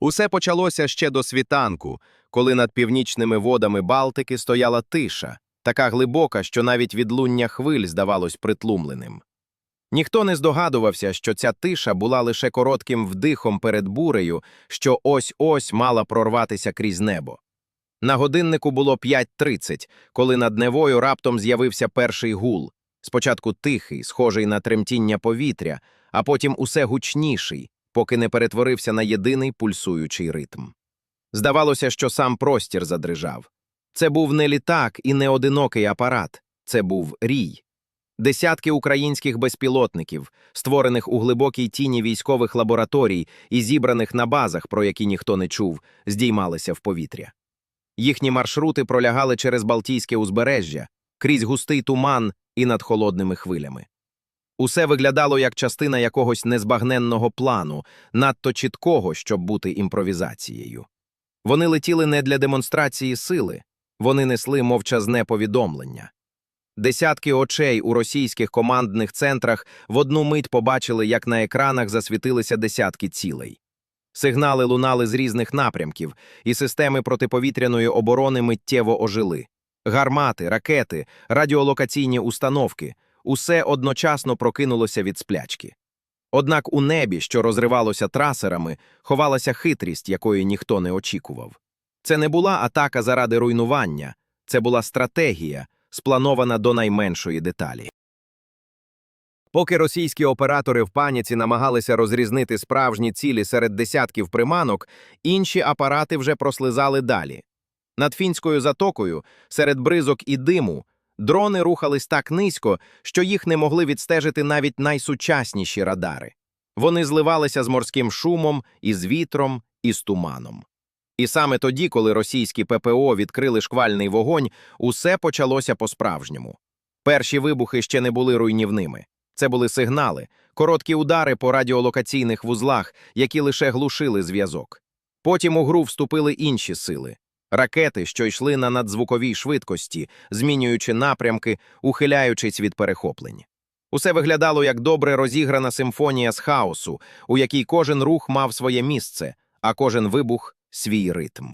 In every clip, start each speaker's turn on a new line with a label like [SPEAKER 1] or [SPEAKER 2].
[SPEAKER 1] Усе почалося ще до світанку, коли над північними водами Балтики стояла тиша, така глибока, що навіть відлуння хвиль здавалось притлумленим. Ніхто не здогадувався, що ця тиша була лише коротким вдихом перед бурею, що ось-ось мала прорватися крізь небо. На годиннику було 5.30, коли над Невою раптом з'явився перший гул, спочатку тихий, схожий на тремтіння повітря, а потім усе гучніший, поки не перетворився на єдиний пульсуючий ритм. Здавалося, що сам простір задрижав. Це був не літак і не одинокий апарат, це був рій. Десятки українських безпілотників, створених у глибокій тіні військових лабораторій і зібраних на базах, про які ніхто не чув, здіймалися в повітря. Їхні маршрути пролягали через Балтійське узбережжя, крізь густий туман і над холодними хвилями. Усе виглядало як частина якогось незбагненного плану, надто чіткого, щоб бути імпровізацією. Вони летіли не для демонстрації сили, вони несли мовчазне повідомлення. Десятки очей у російських командних центрах в одну мить побачили, як на екранах засвітилися десятки цілей. Сигнали лунали з різних напрямків, і системи протиповітряної оборони миттєво ожили. Гармати, ракети, радіолокаційні установки усе одночасно прокинулося від сплячки. Однак у небі, що розривалося трасерами, ховалася хитрість, якої ніхто не очікував. Це не була атака заради руйнування, це була стратегія, спланована до найменшої деталі. Поки російські оператори в паніці намагалися розрізнити справжні цілі серед десятків приманок, інші апарати вже прослизали далі. Над фінською затокою, серед бризок і диму, дрони рухались так низько, що їх не могли відстежити навіть найсучасніші радари. Вони зливалися з морським шумом, із вітром, і з туманом. І саме тоді, коли російські ППО відкрили шквальний вогонь, усе почалося по-справжньому. Перші вибухи ще не були руйнівними. Це були сигнали, короткі удари по радіолокаційних вузлах, які лише глушили зв'язок. Потім у гру вступили інші сили ракети, що йшли на надзвуковій швидкості, змінюючи напрямки, ухиляючись від перехоплень. Усе виглядало як добре розіграна симфонія з хаосу, у якій кожен рух мав своє місце, а кожен вибух свій ритм.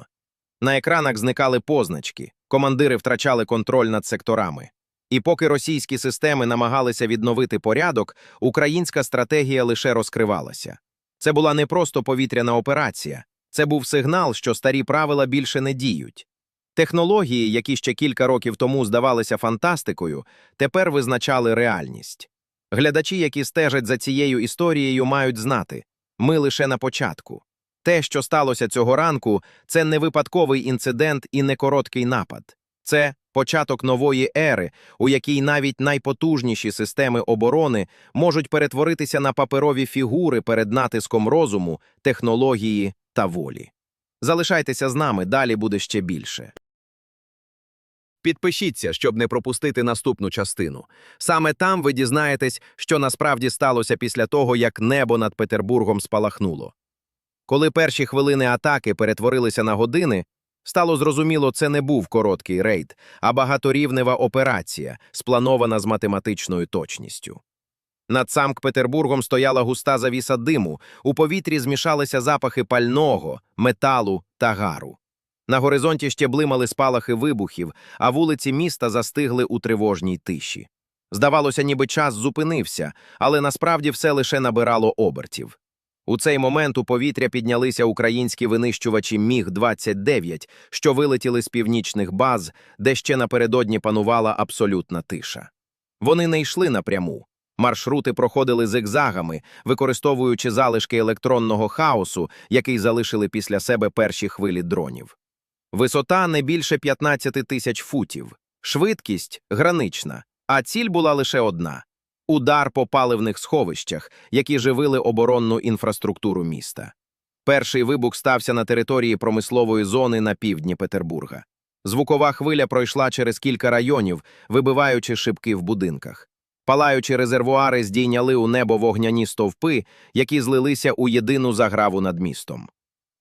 [SPEAKER 1] На екранах зникали позначки, командири втрачали контроль над секторами. І поки російські системи намагалися відновити порядок, українська стратегія лише розкривалася. Це була не просто повітряна операція, це був сигнал, що старі правила більше не діють. Технології, які ще кілька років тому здавалися фантастикою, тепер визначали реальність. Глядачі, які стежать за цією історією, мають знати ми лише на початку. Те, що сталося цього ранку, це не випадковий інцидент і не короткий напад. Це початок нової ери, у якій навіть найпотужніші системи оборони можуть перетворитися на паперові фігури перед натиском розуму, технології та волі. Залишайтеся з нами, далі буде ще більше. Підпишіться, щоб не пропустити наступну частину. Саме там ви дізнаєтесь, що насправді сталося після того, як небо над Петербургом спалахнуло. Коли перші хвилини атаки перетворилися на години, стало зрозуміло, це не був короткий рейд, а багаторівнева операція, спланована з математичною точністю. Над Санкт-Петербургом стояла густа завіса диму, у повітрі змішалися запахи пального, металу та гару. На горизонті ще блимали спалахи вибухів, а вулиці міста застигли у тривожній тиші. Здавалося, ніби час зупинився, але насправді все лише набирало обертів. У цей момент у повітря піднялися українські винищувачі Міг-29, що вилетіли з північних баз, де ще напередодні панувала абсолютна тиша. Вони не йшли напряму. Маршрути проходили зигзагами, використовуючи залишки електронного хаосу, який залишили після себе перші хвилі дронів. Висота не більше 15 тисяч футів, швидкість гранична, а ціль була лише одна удар по паливних сховищах, які живили оборонну інфраструктуру міста. Перший вибух стався на території промислової зони на півдні Петербурга. Звукова хвиля пройшла через кілька районів, вибиваючи шибки в будинках. Палаючі резервуари здійняли у небо вогняні стовпи, які злилися у єдину заграву над містом.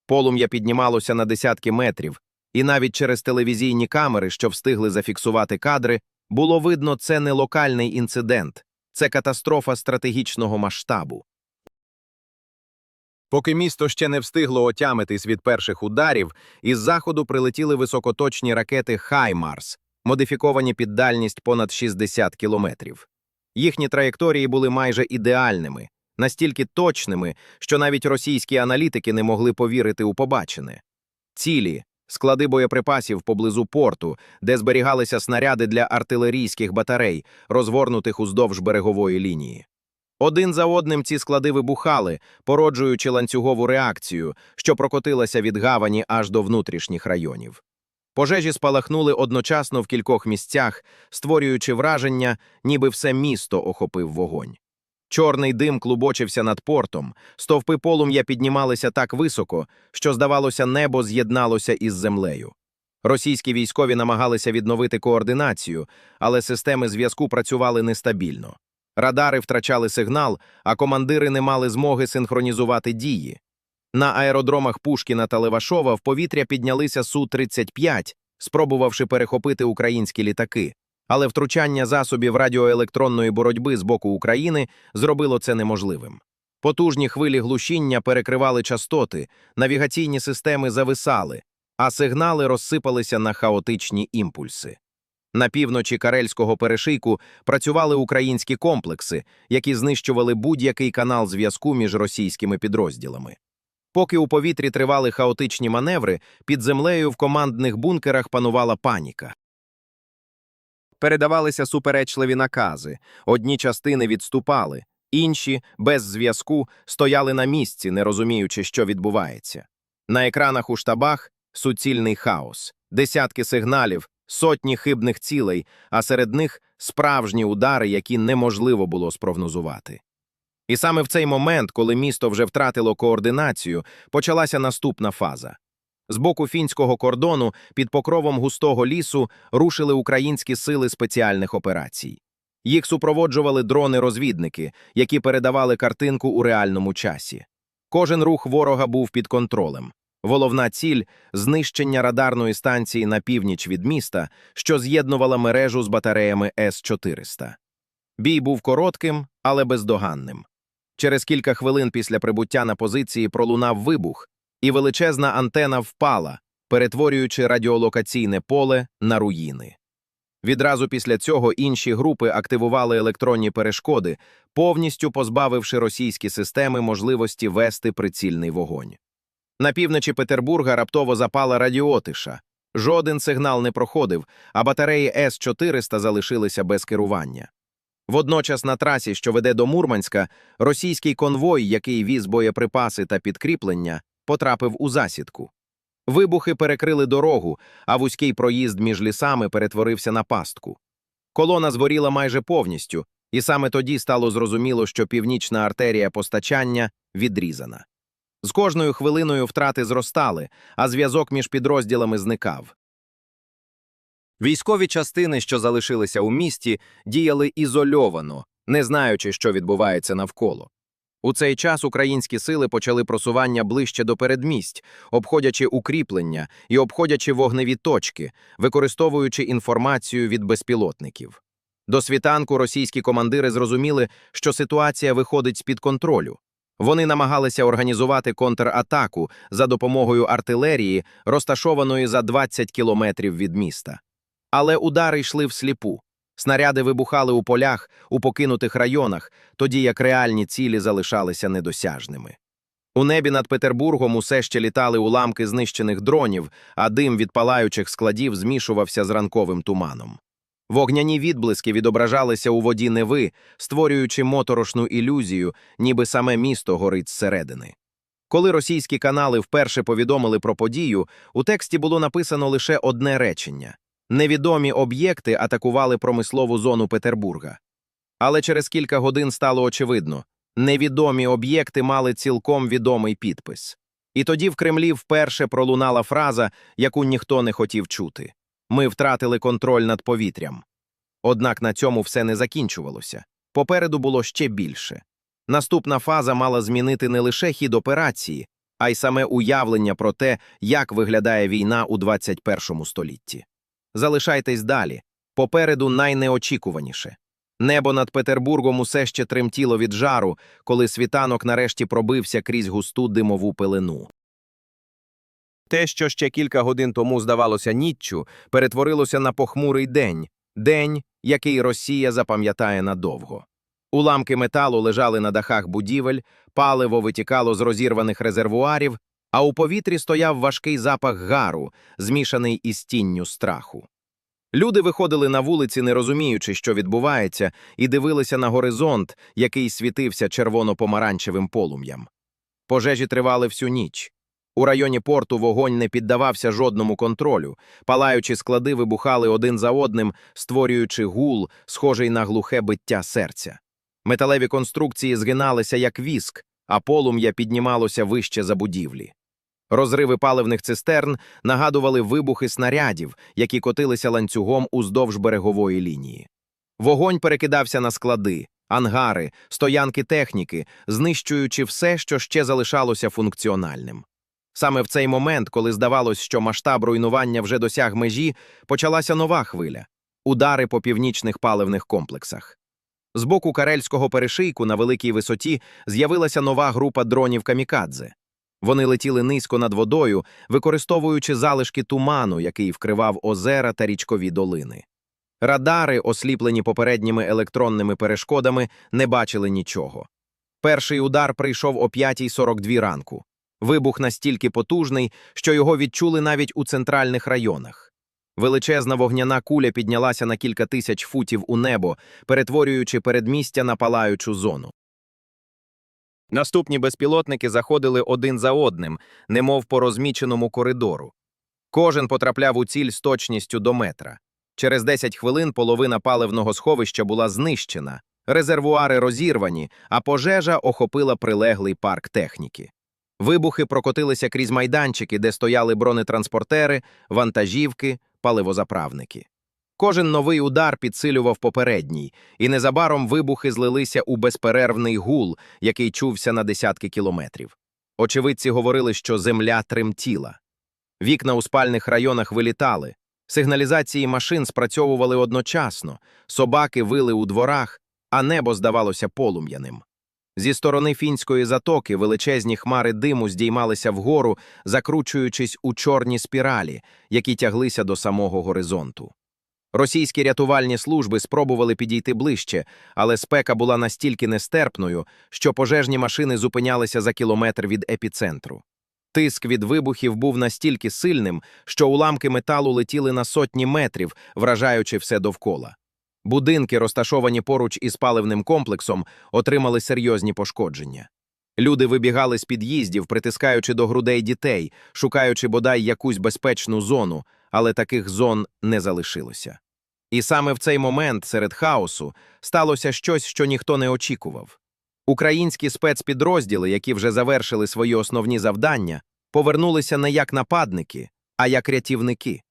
[SPEAKER 1] Полум'я піднімалося на десятки метрів, і навіть через телевізійні камери, що встигли зафіксувати кадри, було видно, це не локальний інцидент, це катастрофа стратегічного масштабу. Поки місто ще не встигло отямитись від перших ударів, із заходу прилетіли високоточні ракети «Хаймарс», модифіковані під дальність понад 60 кілометрів. Їхні траєкторії були майже ідеальними, настільки точними, що навіть російські аналітики не могли повірити у побачене. Цілі склади боєприпасів поблизу порту, де зберігалися снаряди для артилерійських батарей, розгорнутих уздовж берегової лінії. Один за одним ці склади вибухали, породжуючи ланцюгову реакцію, що прокотилася від гавані аж до внутрішніх районів. Пожежі спалахнули одночасно в кількох місцях, створюючи враження, ніби все місто охопив вогонь. Чорний дим клубочився над портом, стовпи полум'я піднімалися так високо, що, здавалося, небо з'єдналося із землею. Російські військові намагалися відновити координацію, але системи зв'язку працювали нестабільно. Радари втрачали сигнал, а командири не мали змоги синхронізувати дії. На аеродромах Пушкіна та Левашова в повітря піднялися Су-35, спробувавши перехопити українські літаки, але втручання засобів радіоелектронної боротьби з боку України зробило це неможливим. Потужні хвилі глушіння перекривали частоти, навігаційні системи зависали, а сигнали розсипалися на хаотичні імпульси. На півночі Карельського перешийку працювали українські комплекси, які знищували будь-який канал зв'язку між російськими підрозділами. Поки у повітрі тривали хаотичні маневри, під землею в командних бункерах панувала паніка. Передавалися суперечливі накази. Одні частини відступали, інші, без зв'язку, стояли на місці, не розуміючи, що відбувається. На екранах у штабах суцільний хаос, десятки сигналів, сотні хибних цілей, а серед них справжні удари, які неможливо було спрогнозувати. І саме в цей момент, коли місто вже втратило координацію, почалася наступна фаза. З боку фінського кордону під покровом густого лісу рушили українські сили спеціальних операцій. Їх супроводжували дрони-розвідники, які передавали картинку у реальному часі. Кожен рух ворога був під контролем. Головна ціль знищення радарної станції на північ від міста, що з'єднувала мережу з батареями С-400. Бій був коротким, але бездоганним. Через кілька хвилин після прибуття на позиції пролунав вибух, і величезна антена впала, перетворюючи радіолокаційне поле на руїни. Відразу після цього інші групи активували електронні перешкоди, повністю позбавивши російські системи можливості вести прицільний вогонь. На півночі Петербурга раптово запала радіотиша. Жоден сигнал не проходив, а батареї С-400 залишилися без керування. Водночас на трасі, що веде до Мурманська, російський конвой, який віз боєприпаси та підкріплення, потрапив у засідку. Вибухи перекрили дорогу, а вузький проїзд між лісами перетворився на пастку. Колона згоріла майже повністю, і саме тоді стало зрозуміло, що північна артерія постачання відрізана. З кожною хвилиною втрати зростали, а зв'язок між підрозділами зникав. Військові частини, що залишилися у місті, діяли ізольовано, не знаючи, що відбувається навколо. У цей час українські сили почали просування ближче до передмість, обходячи укріплення і обходячи вогневі точки, використовуючи інформацію від безпілотників. До світанку російські командири зрозуміли, що ситуація виходить з-під контролю. Вони намагалися організувати контратаку за допомогою артилерії, розташованої за 20 кілометрів від міста. Але удари йшли всліпу. Снаряди вибухали у полях, у покинутих районах, тоді як реальні цілі залишалися недосяжними. У небі над Петербургом усе ще літали уламки знищених дронів, а дим від палаючих складів змішувався з ранковим туманом. Вогняні відблиски відображалися у воді Неви, створюючи моторошну ілюзію, ніби саме місто горить зсередини. Коли російські канали вперше повідомили про подію, у тексті було написано лише одне речення невідомі об'єкти атакували промислову зону Петербурга. Але через кілька годин стало очевидно невідомі об'єкти мали цілком відомий підпис. І тоді в Кремлі вперше пролунала фраза, яку ніхто не хотів чути ми втратили контроль над повітрям. Однак на цьому все не закінчувалося. Попереду було ще більше. Наступна фаза мала змінити не лише хід операції, а й саме уявлення про те, як виглядає війна у 21 столітті. Залишайтесь далі. Попереду найнеочікуваніше. Небо над Петербургом усе ще тремтіло від жару, коли світанок нарешті пробився крізь густу димову пелену. Те, що ще кілька годин тому здавалося ніччю, перетворилося на похмурий день, день, який Росія запам'ятає надовго. Уламки металу лежали на дахах будівель, паливо витікало з розірваних резервуарів, а у повітрі стояв важкий запах гару, змішаний із тінню страху. Люди виходили на вулиці, не розуміючи, що відбувається, і дивилися на горизонт, який світився червоно-помаранчевим полум'ям. Пожежі тривали всю ніч. У районі порту вогонь не піддавався жодному контролю, палаючі склади вибухали один за одним, створюючи гул, схожий на глухе биття серця. Металеві конструкції згиналися як віск, а полум'я піднімалося вище за будівлі. Розриви паливних цистерн нагадували вибухи снарядів, які котилися ланцюгом уздовж берегової лінії. Вогонь перекидався на склади, ангари, стоянки техніки, знищуючи все, що ще залишалося функціональним. Саме в цей момент, коли здавалось, що масштаб руйнування вже досяг межі, почалася нова хвиля удари по північних паливних комплексах. З боку карельського перешийку на великій висоті з'явилася нова група дронів камікадзе. Вони летіли низько над водою, використовуючи залишки туману, який вкривав озера та річкові долини. Радари, осліплені попередніми електронними перешкодами, не бачили нічого. Перший удар прийшов о 5.42 ранку. Вибух настільки потужний, що його відчули навіть у центральних районах. Величезна вогняна куля піднялася на кілька тисяч футів у небо, перетворюючи передмістя на палаючу зону. Наступні безпілотники заходили один за одним, немов по розміченому коридору. Кожен потрапляв у ціль з точністю до метра. Через 10 хвилин половина паливного сховища була знищена, резервуари розірвані, а пожежа охопила прилеглий парк техніки. Вибухи прокотилися крізь майданчики, де стояли бронетранспортери, вантажівки, паливозаправники. Кожен новий удар підсилював попередній, і незабаром вибухи злилися у безперервний гул, який чувся на десятки кілометрів. Очевидці говорили, що земля тремтіла. Вікна у спальних районах вилітали, сигналізації машин спрацьовували одночасно, собаки вили у дворах, а небо здавалося полум'яним. Зі сторони фінської затоки величезні хмари диму здіймалися вгору, закручуючись у чорні спіралі, які тяглися до самого горизонту. Російські рятувальні служби спробували підійти ближче, але спека була настільки нестерпною, що пожежні машини зупинялися за кілометр від епіцентру. Тиск від вибухів був настільки сильним, що уламки металу летіли на сотні метрів, вражаючи все довкола. Будинки, розташовані поруч із паливним комплексом, отримали серйозні пошкодження. Люди вибігали з під'їздів, притискаючи до грудей дітей, шукаючи бодай якусь безпечну зону, але таких зон не залишилося. І саме в цей момент серед хаосу сталося щось, що ніхто не очікував. Українські спецпідрозділи, які вже завершили свої основні завдання, повернулися не як нападники, а як рятівники.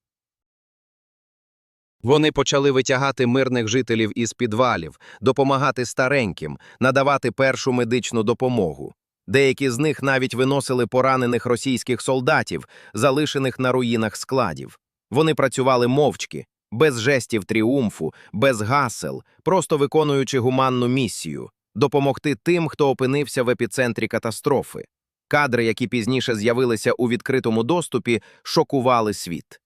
[SPEAKER 1] Вони почали витягати мирних жителів із підвалів, допомагати стареньким, надавати першу медичну допомогу. Деякі з них навіть виносили поранених російських солдатів, залишених на руїнах складів. Вони працювали мовчки, без жестів тріумфу, без гасел, просто виконуючи гуманну місію допомогти тим, хто опинився в епіцентрі катастрофи. Кадри, які пізніше з'явилися у відкритому доступі, шокували світ.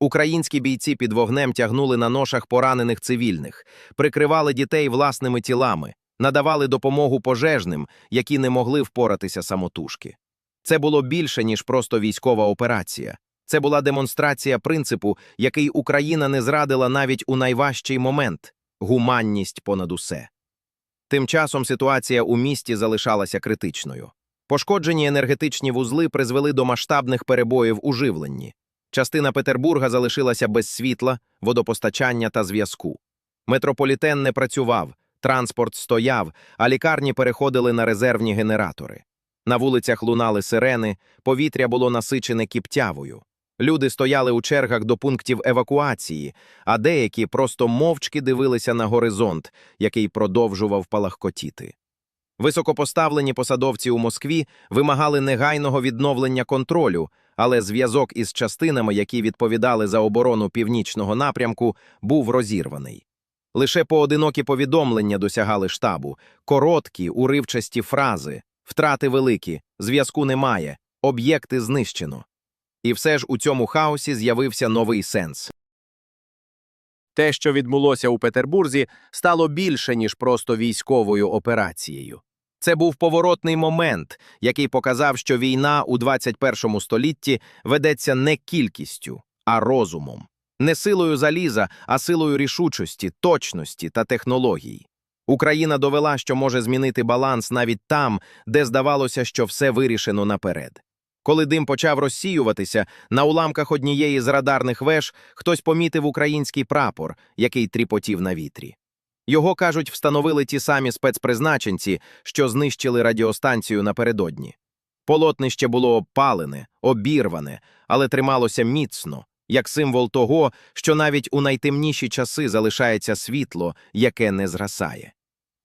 [SPEAKER 1] Українські бійці під вогнем тягнули на ношах поранених цивільних, прикривали дітей власними тілами, надавали допомогу пожежним, які не могли впоратися самотужки. Це було більше, ніж просто військова операція. Це була демонстрація принципу, який Україна не зрадила навіть у найважчий момент гуманність понад усе. Тим часом ситуація у місті залишалася критичною. Пошкоджені енергетичні вузли призвели до масштабних перебоїв у живленні. Частина Петербурга залишилася без світла, водопостачання та зв'язку. Метрополітен не працював, транспорт стояв, а лікарні переходили на резервні генератори. На вулицях лунали сирени, повітря було насичене кіптявою. Люди стояли у чергах до пунктів евакуації, а деякі просто мовчки дивилися на горизонт, який продовжував палахкотіти. Високопоставлені посадовці у Москві вимагали негайного відновлення контролю, але зв'язок із частинами, які відповідали за оборону північного напрямку, був розірваний. Лише поодинокі повідомлення досягали штабу, короткі, уривчасті фрази, втрати великі, зв'язку немає, об'єкти знищено. І все ж у цьому хаосі з'явився новий сенс. Те, що відбулося у Петербурзі, стало більше, ніж просто військовою операцією. Це був поворотний момент, який показав, що війна у 21 столітті ведеться не кількістю, а розумом. Не силою заліза, а силою рішучості, точності та технологій. Україна довела, що може змінити баланс навіть там, де здавалося, що все вирішено наперед. Коли дим почав розсіюватися, на уламках однієї з радарних веж хтось помітив український прапор, який тріпотів на вітрі. Його, кажуть, встановили ті самі спецпризначенці, що знищили радіостанцію напередодні. Полотнище було обпалене, обірване, але трималося міцно, як символ того, що навіть у найтемніші часи залишається світло, яке не згасає.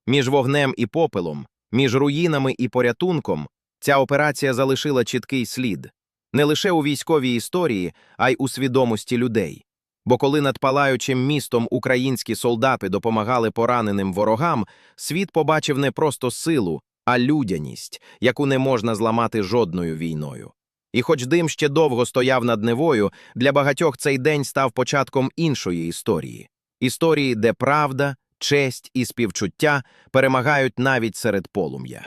[SPEAKER 1] Між вогнем і попелом, між руїнами і порятунком ця операція залишила чіткий слід не лише у військовій історії, а й у свідомості людей. Бо коли над палаючим містом українські солдати допомагали пораненим ворогам, світ побачив не просто силу, а людяність, яку не можна зламати жодною війною. І хоч дим ще довго стояв над Невою, для багатьох цей день став початком іншої історії історії, де правда, честь і співчуття перемагають навіть серед полум'я.